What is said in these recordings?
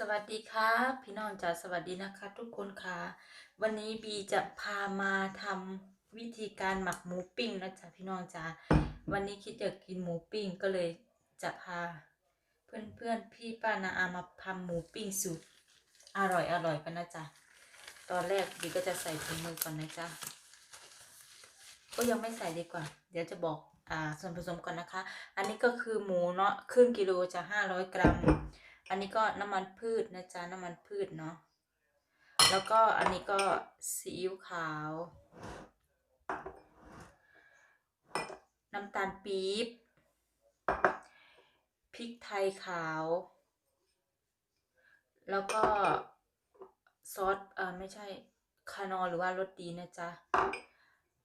สวัสดีครับพี่น้องจ๋าสวัสดีนะคะ ทุกคนค่ะ วันนี้บีจะพามาทำวิธีการหมักหมูปิ้งนะจ๊ะพี่น้องจ๋าวันนี้คิดอยากกินหมูปิ้งก็เลยจะพา เพื่อนเพื่อนพี่ป้านาอามาทำหมูปิ้งสูตรอร่อยอร่อยกันนะจ๊ะตอนแรกบีก็จะใส่ถุงมือก่อนนะจ๊ะก็ยังไม่ใส่ดีกว่า เดี๋ยวจะบอกอ่าส่วนผสมก่อนนะคะ อันนี้ก็คือหมูเนาะครึ่งกิโลจะห้าร้อยกรัม อันนี้ก็น้ำมันพืชนะจ๊ะน้ำมันพืชเนาะแล้วก็อันนี้ก็ซีอิ๊วขาว น้ำตาลปี๊บพริกไทยขาว แล้วก็ซอสเออไม่ใช่คานอหรือว่ารสดีนะจ๊ะ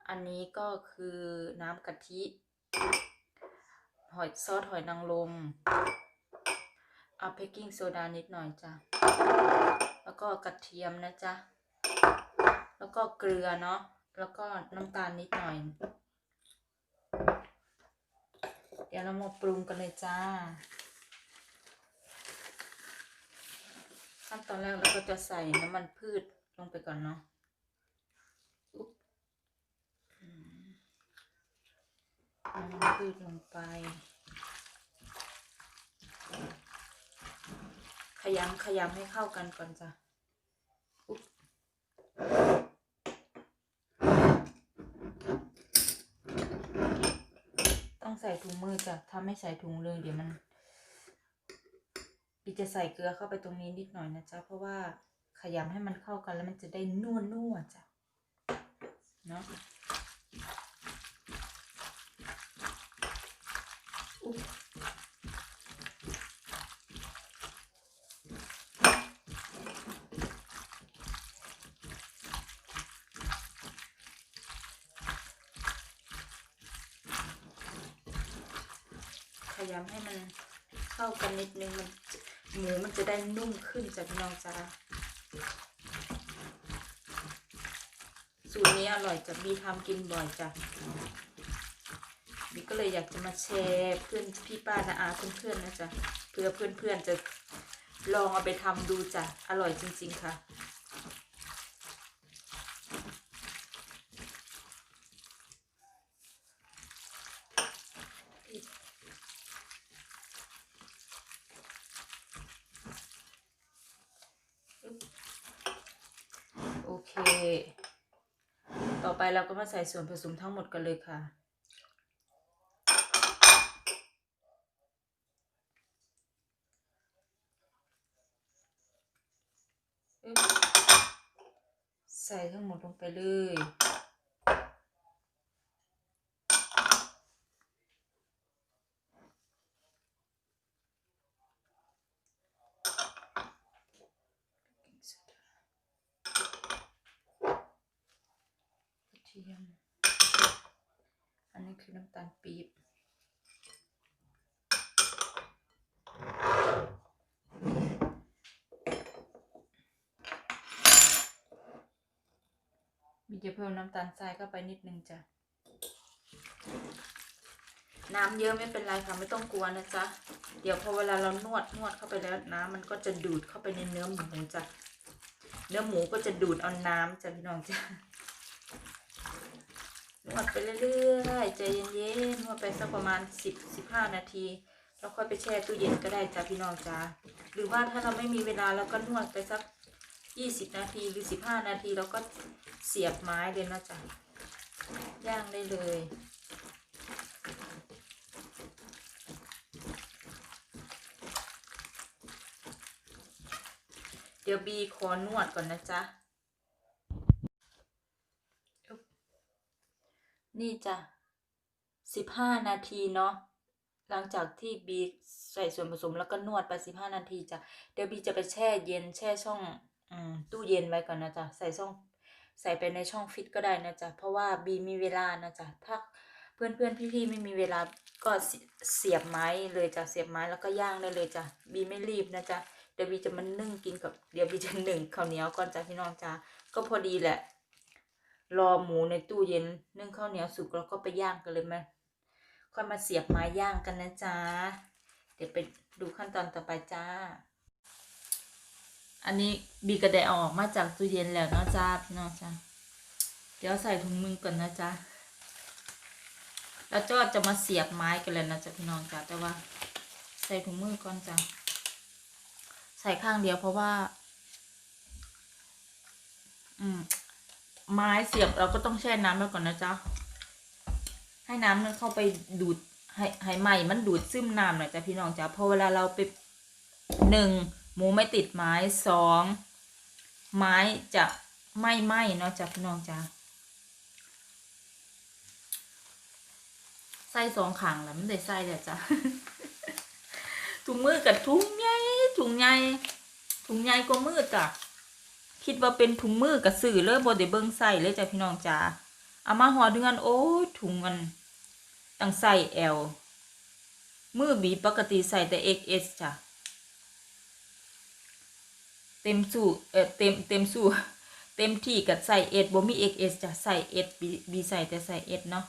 อันนี้ก็คือน้ำกะทิ หอยซอสหอยนางรม เอาเบกกิ้งโซดานิดหน่อยจ้ะ แล้วก็กระเทียมนะจ๊ะ แล้วก็เกลือเนาะ แล้วก็น้ำตาลนิดหน่อย เดี๋ยวเรามาปรุงกันเลยจ้า ขั้นตอนแรกเราก็จะใส่น้ำมันพืชลงไปก่อนเนาะน้ำมันพืชลงไป ขยำขยำให้เข้ากันก่อนจ้ะต้องใส่ถุงมือจ้ะถ้าไม่ใส่ถุงเลยเดี๋ยวมันปีจะใส่เกลือเข้าไปตรงนี้นิดหน่อยนะจ๊ะ เพราะว่าขยำให้มันเข้ากันแล้วมันจะได้นัวนัวๆจ้ะ เนาะ ยำให้มันเข้ากันนิดนึงมันหมูมันจะได้นุ่มขึ้นจากน้องจ้าสูตรนี้อร่อยจะบีทำกินบ่อยจ้ะบีก็เลยอยากจะมาแชร์เพื่อนพี่ป้านาอาเพื่อนๆนะจ๊ะเพื่อเพื่อนๆจะลองเอาไปทำดูจ้ะอร่อยจริง ๆ ค่ะ ต่อไปเราก็มาใส่ส่วนผสมทั้งหมดกันเลยค่ะ ใส่ทั้งหมดลงไปเลย กระ เทียม อันนี้คือน้ำตาลปี๊บมีจะเพิ่มน้ำตาลทรายเข้าไปนิดนึงจ้ะ น้ำเยอะไม่เป็นไรค่ะ ไม่ต้องกลัวนะจ๊ะ เดี๋ยวพอเวลาเรานวดนวดเข้าไปแล้วน้ำมันก็จะดูดเข้าไปในเนื้อหมูจ้ะ เนื้อหมูก็จะดูดเอาน้ำจ้ะพี่น้องจ้ะ นวดไปเรื่อยๆใจเย็นๆนวดไปสักประมาณสิบสิบห้านาทีแล้วค่อยไปแช่ตู้เย็นก็ได้จ้ะพี่น้องจ้าหรือว่าถ้าเราไม่มีเวลาเราก็นวดไปสักยี่สิบนาทีหรือสิบห้านาทีเราก็เสียบไม้เลยนะจ๊ะย่างได้เลยเดี๋ยวบีขอนวดก่อนนะจ๊ะ นี่จ้ะสิบห้านาทีเนาะหลังจากที่บีใส่ส่วนผสมแล้วก็นวดไปสิบห้านาทีจ้ะเดี๋ยวบีจะไปแช่เย็นแช่ช่องอตู้เย็นไว้ก่อนนะจ๊ะใส่ช่องใส่ไปในช่องฟิตก็ได้นะจ๊ะเพราะว่าบีมีเวลานะจ๊ะถ้าเพื่อนเพื่อนพี่พี่ไม่มีเวลาก็เสียบไม้เลยจ้ะเสียบไม้แล้วก็ย่างได้เลยจ้ะบีไม่รีบนะจ๊ะเดี๋ยวบีจะมานึ่งกินกับเดี๋ยวบีจะหนึ่งข้าวเหนียวก่อนจ้ะพี่น้องจ้ะก็พอดีแหละ รอหมูในตู้เย็นนึ่งข้าวเหนียวสุกแล้วก็ไปย่างกันเลยไหมค่อยมาเสียบไม้ย่างกันนะจ๊ะเดี๋ยวไปดูขั้นตอนต่อไปจ้า อันนี้บีกระไดออกมาจากตู้เย็นแล้วเนาะจ้าพี่น้องจ้าเดี๋ยวใส่ถุงมือก่อนนะจ้าแล้วก็จะมาเสียบไม้กันเลยนะจ้าพี่น้องจ้าแต่ว่า ใส่ถุงมือก่อนจ้าใส่ข้างเดียวเพราะว่า อืม ไม้เสียบเราก็ต้องแช่น้ำไว้ก่อนนะจ๊ะ ให้น้ำนั้นเข้าไปดูดให้ให้ไหมมันดูดซึมน้ำหน่อยจ้ะพี่น้องจ้ะพอเวลาเราไปหนึ่งหมูไม่ติดไม้สองไม้จะไม่ไหมเนาะจ้ะพี่น้องจ้ะใส่สองขางแล้วมันได้ใส่เลยจ้ะถุงมือกับถุงใหญ่ถุงใหญ่ถุงใหญ่กว่ามือจ้ะ คิดว่าเป็นถุงมือกับสื่อเลยบ่ได้เบิ่งใส่เลยจ้ะพี่น้องจ้าเอามาห่อเดือนโอ้ยถุงมันตั้งใส่แอลมือบีปกติใส่แต่ XS จ้ะเต็มสู่เออเต็มเต็มสู่เต็มที่กับใส่ S บ่มี XS จ้ะใส่ S บีบีใส่แต่ใส่ S เนาะ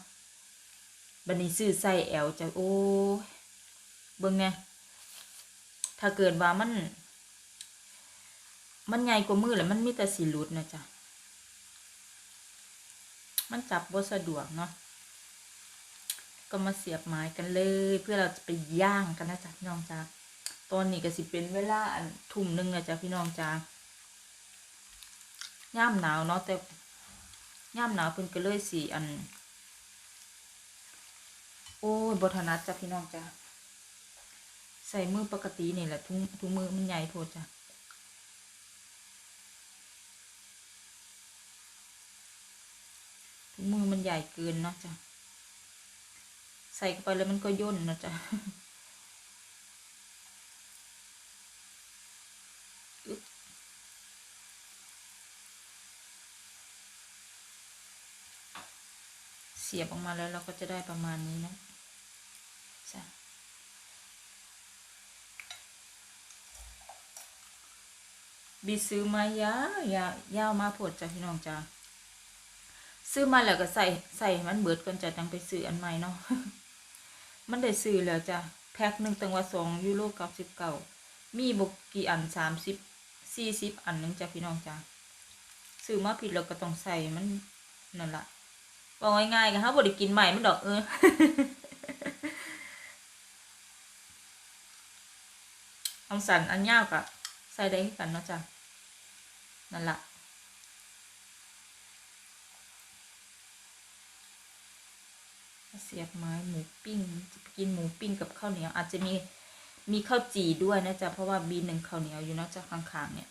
บัดนี้ซื้อใส่ L จ้ะโอ้ยเบิ่งเนี่ยถ้าเกิดว่ามัน มันใหญ่กว่ามือแล้วมันมีแต่สีลุดนะจ๊ะ มันจับบ่สะดวกเนาะ ก็มาเสียบไม้กันเลย เพื่อเราจะไปย่างกันนะจ๊ะพี่น้องจ้าตอนนี้ก็สิเป็นเวลาอันทุ่มหนึ่งนะจ๊ะพี่น้องจ้าย่ามหนาวเนาะแต่ย่ามหนาวเพิ่นก็เลยสีอัน โอ้ยบทนัดจ้ะพี่น้องจ้าใส่มือปกตินี่แหละทุ่งทุงมือมันใหญ่โพดจ้ะ ถุงมือมันใหญ่เกินเนาะจ้ะ ใส่เข้าไปแล้วมันก็ย่นเนาะจ้ะเสียบออกมาแล้วเราก็จะได้ประมาณนี้นะจ้ะบีซื้อมายาวยาวยาวมาโพดจ้ะพี่น้องจ้ะ ซื้อมาแล้วก็ใส่ใส่มันเบิดก่อนจะจังไปซื้ออันใหม่เนาะมันได้ซื้อแล้วจ้ะแพ็คหนึ่งตังว่าสองยูโรเก้าสิบเก้ามีบกกี่อันสามสิบสี่สิบอันหนึงจ้ะพี่น้องจ้ะซื้อมาผิดเราก็ต้องใส่มันนั่นละบอกง่ายๆกันฮะบไดิกินใหม่มันดอกเอออังสันอันยาวกะใส่ได้กันเนาะจ้ะนั่นละ เสียบไม้หมูปิ้งจะกินหมูปิ้งกับข้าวเหนียว อาจจะมีมีข้าวจี่ด้วยนะจ๊ะเพราะว่าบีหนึ่งข้าวเหนียวอยู่นะจ๊ะข้างๆเนี่ย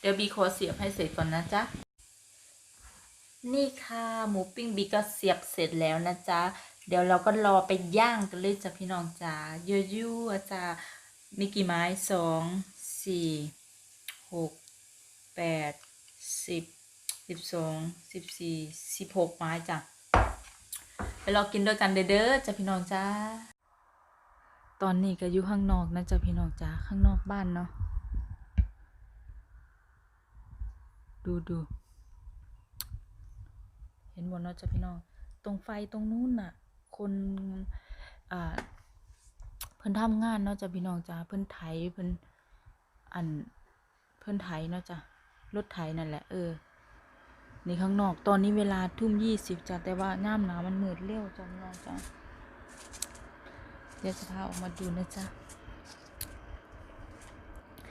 เดี๋ยวบีขอเสียบให้เสร็จก่อนนะจ๊ะ นี่ค่ะหมูปิ้งบีก็เสียบเสร็จแล้วนะจ๊ะ เดี๋ยวเราก็รอไปย่างกันเลยจ้ะพี่น้องจ้ายั่วๆจ้ะมีกี่ไม้สองสี่หกแปดสิบสิบสองสิบสี่สิบหกไม้จ้ะไปรอกินด้วยกันเด้อจ้ะพี่น้องจ้าตอนนี้ก็อยู่ข้างนอกนะจ้ะพี่น้องจ้าข้างนอกบ้านเนาะ ดูดู เห็นหมดเนาะจ้ะพี่น้อง ตรงไฟตรงนู้นน่ะ คนอ่าเพิ่นทำงานเนาะจ้ะพี่น้องจ้าเพิ่นไถเพิ่นอันเพิ่นไถเนาะจ้ะรถไถนั่นแหละเออนี่ข้างนอกตอนนี้เวลาทุ่มยี่สิบจ้ะแต่ว่าย่ามหนาวมันมืดเร็วจ้ะพี่น้องจ้าเดี๋ยวจะพาออกมาดูนะจ๊ะ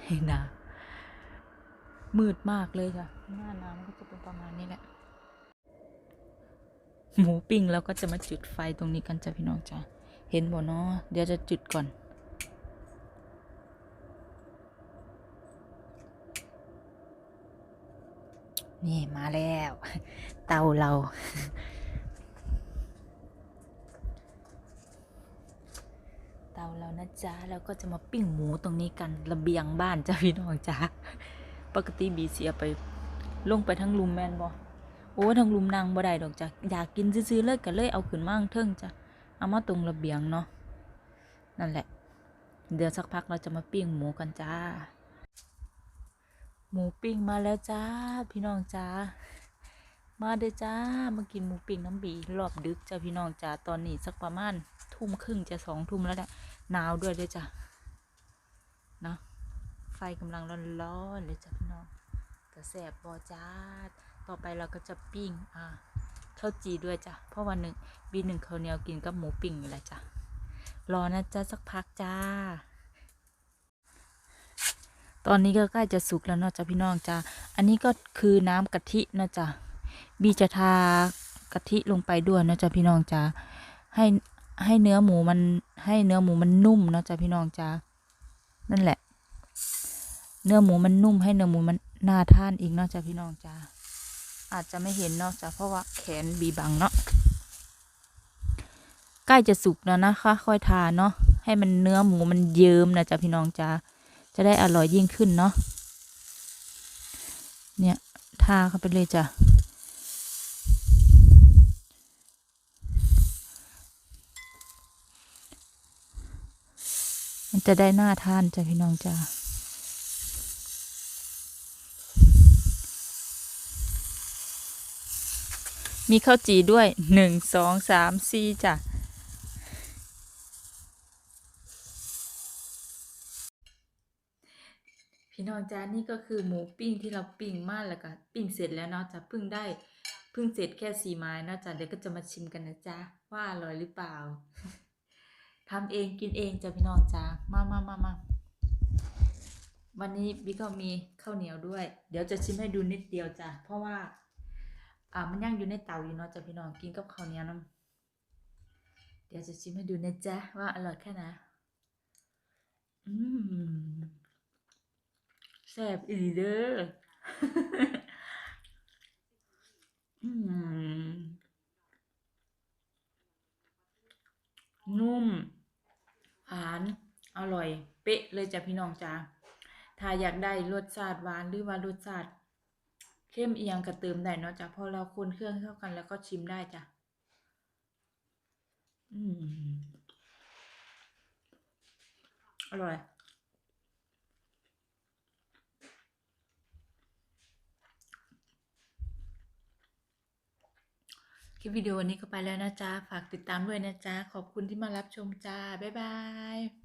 เห็นนะ มืดมากเลยค่ะ หน้าน้ำก็จะเป็นประมาณนี้แหละ หมูปิ้งแล้วก็จะมาจุดไฟตรงนี้กันจ้ะพี่น้องจ้ะเห็นบ่เนาะเดี๋ยวจะจุดก่อน นี่มาแล้ว เตาเราเตาเรานะจ๊ะ แล้วก็จะมาปิ้งหมูตรงนี้กันระเบียงบ้านจ้ะพี่น้องจ้ะ ปกติบีเสียไปลงไปทั้งลุมแมนบ่โอ้ทั้งลุมนางบ่ได้ดอกจ้ะอยากกินซื้อๆเลยก็เลยเอาขึ้นมาข้างเทิงจ้ะเอามาตรงระเบียงเนาะนั่นแหละ เดี๋ยวสักพักเราจะมาปิ้งหมูกันจ้า หมูปิ้งมาแล้วจ้า พี่น้องจ้ามาเด้อจ้ามากินหมูปิ้งน้ำบีรอบดึกจ้าพี่น้องจ้าตอนนี้สักประมาณทุ่มครึ่งจะสองทุ่มแล้วแหละหนาวด้วยเด้อจ้าเนาะ ไฟกำลังร้อนๆเลยจ้ะพี่น้องกระแสบบอจ้าต่อไปเราก็จะปิ้งอ่าข้าวจีด้วยจ้ะเพราะวันหนึ่งบีหนึ่งข้าวเหนียวกินกับหมูปิ้งนี่แหละจ้ะรอนะจ๊ะสักพักจ้า ตอนนี้ก็ใกล้จะสุกแล้วเนาะจ้ะพี่น้องจ้าอันนี้ก็คือน้ำกะทิเนาะจ้ะบีจะทากะทิลงไปด้วยเนาะจ้ะพี่น้องจ้าให้ให้เนื้อหมูมันให้เนื้อหมูมันนุ่มเนาะจ้ะพี่น้องจ้านั่นแหละ เนื้อหมูมันนุ่มให้เนื้อหมูมันน่าทานอีกเนาะจ้ะพี่น้องจ้าอาจจะไม่เห็นเนาะจ้ะเพราะว่าแขนบีบังเนาะใกล้จะสุกแล้วนะคะ ค่อยทานเนาะให้มันเนื้อหมูมันเยิ้มนะจ้ะพี่น้องจ้าจะได้อร่อยยิ่งขึ้นเนาะเนี่ยทาเข้าไปเลยจ้ะมันจะได้น่าทานจ้ะพี่น้องจ้า มีข้าวจีด้วยหนึ่งสองสามสี่จ้ะพี่น้องจ้านี่ก็คือหมูปิ้งที่เราปิ้งมาแล้วก็ปิ้งเสร็จแล้วเนาะจะเพิ่งได้เพิ่งเสร็จแค่สี่ไม้เนาะจ้ะเดี๋ยวก็จะมาชิมกันนะจ๊ะว่าอร่อยหรือเปล่าทำเองกินเองจ้ะพี่น้องจ้ามามามามาวันนี้บิ๊กก็มีข้าวเหนียวด้วย เดี๋ยวจะชิมให้ดูนิดเดียวจ้ะเพราะว่า อ่ามันย่างอยู่ในเตาอยู่เนาะจ้ะพี่น้องกินกับข้าวเหนียวน้ำเดี๋ยวจะชิมให้ดูนะจ๊ะว่าอร่อยแค่ไหนอืมแซ่บอีเด้ออืมนุ่มหวานอร่อย เป๊ะเลยจ้ะพี่น้องจ้าถ้าอยากได้รสชาติหวานหรือว่ารสชาติ เข้มเอียงก็เติมได้เนาะจ้ะพอเราคนเครื่องเข้ากันแล้วก็ชิมได้จ้ะอืมอร่อยคลิปวิดีโอนี้ก็ไปแล้วนะจ๊ะ ฝากติดตามด้วยนะจ๊ะ ขอบคุณที่มารับชมจ้า บ๊ายบาย